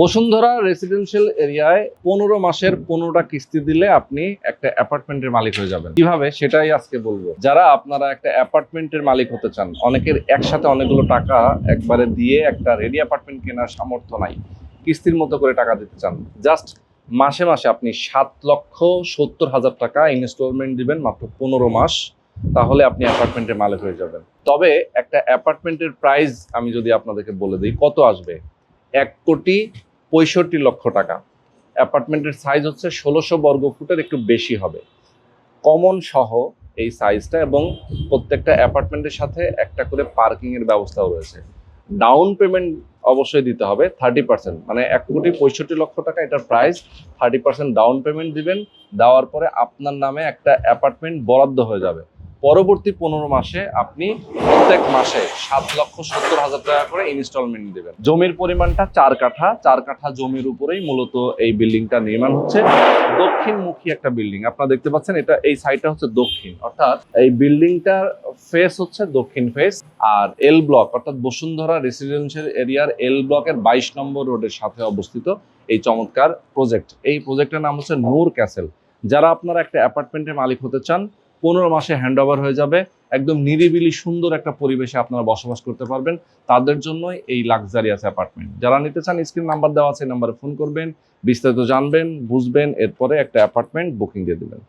Bashundhara residential এরিয়ায় পনেরো মাসের পনেরোটা কিস্তি দিলে আপনি একটা অ্যাপার্টমেন্টের মালিক হয়ে যাবেন। কীভাবে? সেটাই আজকে বলব। যারা আপনারা একটা অ্যাপার্টমেন্টের মালিক হতে চান, অনেকের একসাথে অনেকগুলো টাকা একবারে দিয়ে একটা রেডি অ্যাপার্টমেন্ট কেনার সামর্থ্য নাই, কিস্তির মতো করে টাকা দিতে চান জাস্ট মাসে মাসে আপনি সাত লক্ষ সত্তর হাজার টাকা ইনস্টলমেন্ট দিবেন মাত্র পনেরো মাস, তাহলে আপনি অ্যাপার্টমেন্টের মালিক হয়ে যাবেন। তবে একটা অ্যাপার্টমেন্টের প্রাইস আমি যদি আপনাদেরকে বলে দিই, কত আসবে? এক কোটি পঁয়ষট্টি লক্ষ টাকা। অ্যাপার্টমেন্টের সাইজ হচ্ছে ষোলোশো বর্গ ফুটের, একটু বেশি হবে। কমন সহ এই সাইজটা এবং প্রত্যেকটা অ্যাপার্টমেন্টের সাথে একটা করে পার্কিং এর ব্যবস্থাও রয়েছে। ডাউন পেমেন্ট অবশ্যই দিতে হবে থার্টি পার্সেন্ট মানে এক কোটি পঁয়ষট্টি লক্ষ টাকা, এটার price thirty percent down payment দিবেন, দেওয়ার পরে আপনার নামে একটা অ্যাপার্টমেন্ট বরাদ্দ হয়ে যাবে। পরবর্তী পনেরো মাসে আপনি প্রত্যেক মাসে সাত লক্ষ সত্তর হাজার টাকা করে ইনস্টলমেন্ট দেবেন। জমির পরিমাণটা চার কাঠা চার কাঠা জমির উপরেই মূলত এই বিল্ডিংটা নির্মাণ হচ্ছে। দক্ষিণমুখী একটা বিল্ডিং আপনারা দেখতে পাচ্ছেন এটা এই সাইডটা হচ্ছে দক্ষিণ। অর্থাৎ এই বিল্ডিংটার ফেস হচ্ছে দক্ষিণ ফেস আর এল ব্লক অর্থাৎ বসুন্ধরা রেসিডেন্সিয়াল এরিয়ার এল ব্লকের বাইশ নম্বর রোডের সাথে অবস্থিত এই চমৎকার প্রজেক্ট এই প্রজেক্টের নাম হচ্ছে নূর ক্যাসেল। যারা আপনারা একটা অ্যাপার্টমেন্টের মালিক হতে চান পনেরো মাসে হ্যান্ড ওভার হয়ে যাবে। একদম নিরিবিলি সুন্দর একটা পরিবেশে আপনারা বসবাস করতে পারবেন। তাদের জন্যই এই লাক্সারিয়াস অ্যাপার্টমেন্ট যারা নিতে চান স্ক্রিন নাম্বার দেওয়া আছে নাম্বারে ফোন করবেন, বিস্তারিত জানবেন, বুঝবেন, এরপরে একটা অ্যাপার্টমেন্ট বুকিং দিয়ে দেবেন।